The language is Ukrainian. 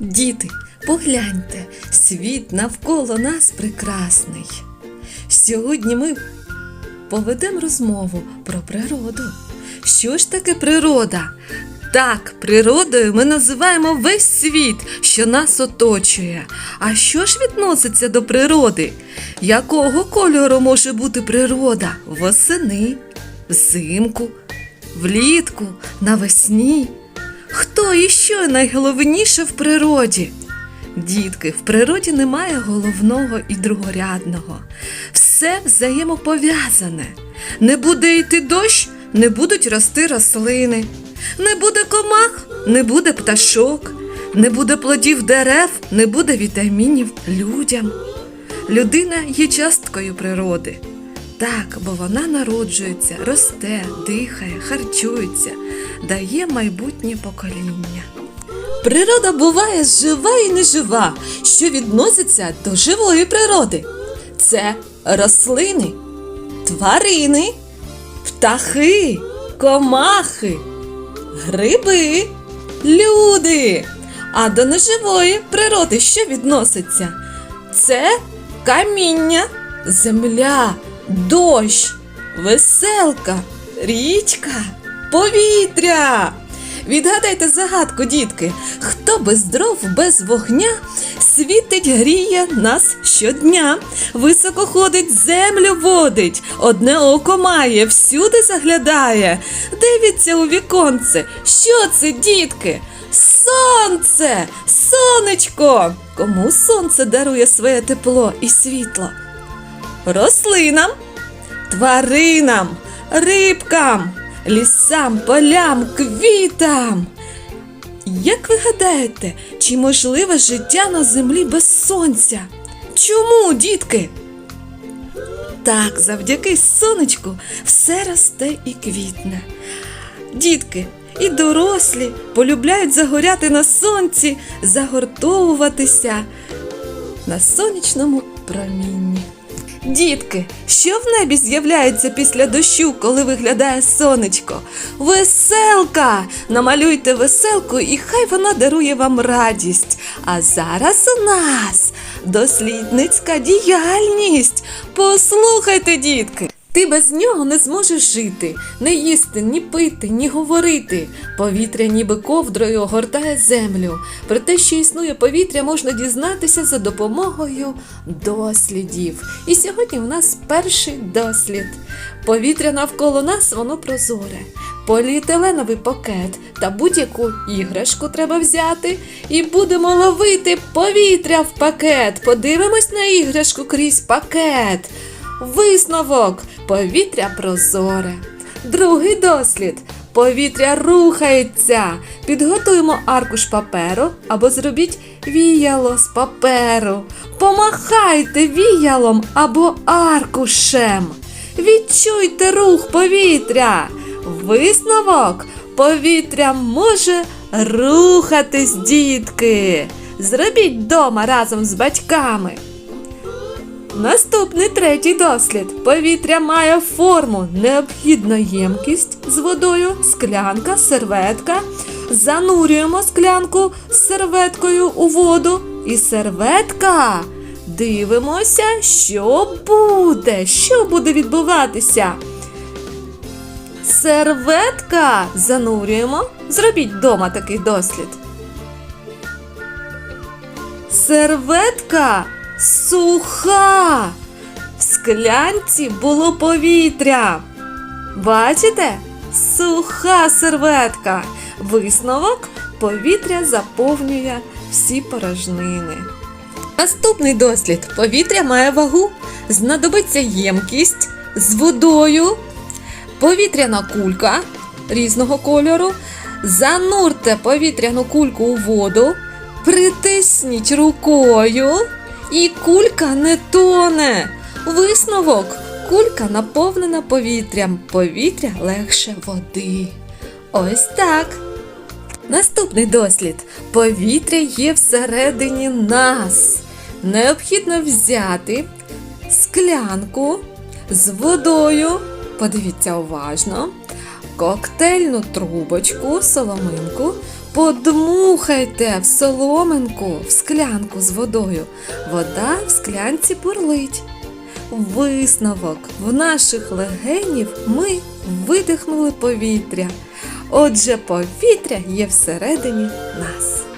Діти, погляньте, світ навколо нас прекрасний. Сьогодні ми поведемо розмову про природу. Що ж таке природа? Так, природою ми називаємо весь світ, що нас оточує. А що ж відноситься до природи? Якого кольору може бути природа? Восени, взимку, влітку, навесні. Хто і що найголовніше в природі? Дітки, в природі немає головного і другорядного. Все взаємопов'язане. Не буде йти дощ, не будуть рости рослини. Не буде комах, не буде пташок, не буде плодів дерев, не буде вітамінів людям. Людина є часткою природи. Так, бо вона народжується, росте, дихає, харчується, дає майбутнє покоління. Природа буває жива і нежива, що відноситься до живої природи. Це рослини, тварини, птахи, комахи, гриби, люди. А до неживої природи що відноситься? Це каміння, земля, дощ, веселка, річка, повітря. Відгадайте загадку, дітки, хто без дров, без вогня світить, гріє нас щодня, високо ходить, землю водить, одне око має, всюди заглядає. Дивіться у віконце. Що це, дітки? Сонце, сонечко. Кому сонце дарує своє тепло і світло? Рослинам, тваринам, рибкам, лісам, полям, квітам. Як ви гадаєте, чи можливе життя на землі без сонця? Чому, дітки? Так, завдяки сонечку все росте і квітне. Дітки і дорослі полюбляють загоряти на сонці, загортовуватися на сонячному промінні. Дітки, що в небі з'являється після дощу, коли виглядає сонечко? Веселка! Намалюйте веселку, і хай вона дарує вам радість. А зараз у нас дослідницька діяльність. Послухайте, дітки. Ти без нього не зможеш жити, не їсти, ні пити, ні говорити. Повітря ніби ковдрою огортає землю. Про те, що існує повітря, можна дізнатися за допомогою дослідів. І сьогодні в нас перший дослід. Повітря навколо нас воно прозоре. Поліетиленовий пакет та будь-яку іграшку треба взяти і будемо ловити повітря в пакет. Подивимось на іграшку крізь пакет. Висновок повітря прозоре. Другий дослід. Повітря рухається. Підготуємо аркуш паперу або зробіть віяло з паперу. Помахайте віялом або аркушем. Відчуйте рух повітря. Висновок повітря може рухатись, дітки. Зробіть вдома разом з батьками. Наступний третій дослід. Повітря має форму, необхідна ємкість з водою, склянка, серветка. Занурюємо склянку з серветкою у воду і серветка. Дивимося, що буде, що буде відбуватися. Серветка занурюємо. Зробіть вдома такий дослід. Серветка суха. В склянці було повітря. Бачите? Суха серветка. Висновок повітря заповнює всі порожнини. Наступний дослід. Повітря має вагу. Знадобиться ємкість з водою, повітряна кулька різного кольору. Занурте повітряну кульку у воду, притисніть рукою, і кулька не тоне. Висновок. Кулька наповнена повітрям. Повітря легше води. Ось так. Наступний дослід. Повітря є всередині нас. Необхідно взяти склянку з водою. Подивіться уважно. Коктейльну трубочку, соломинку, подмухайте в соломинку, в склянку з водою. Вода в склянці бурлить. Висновок в наших легенів ми видихнули повітря. Отже, повітря є всередині нас.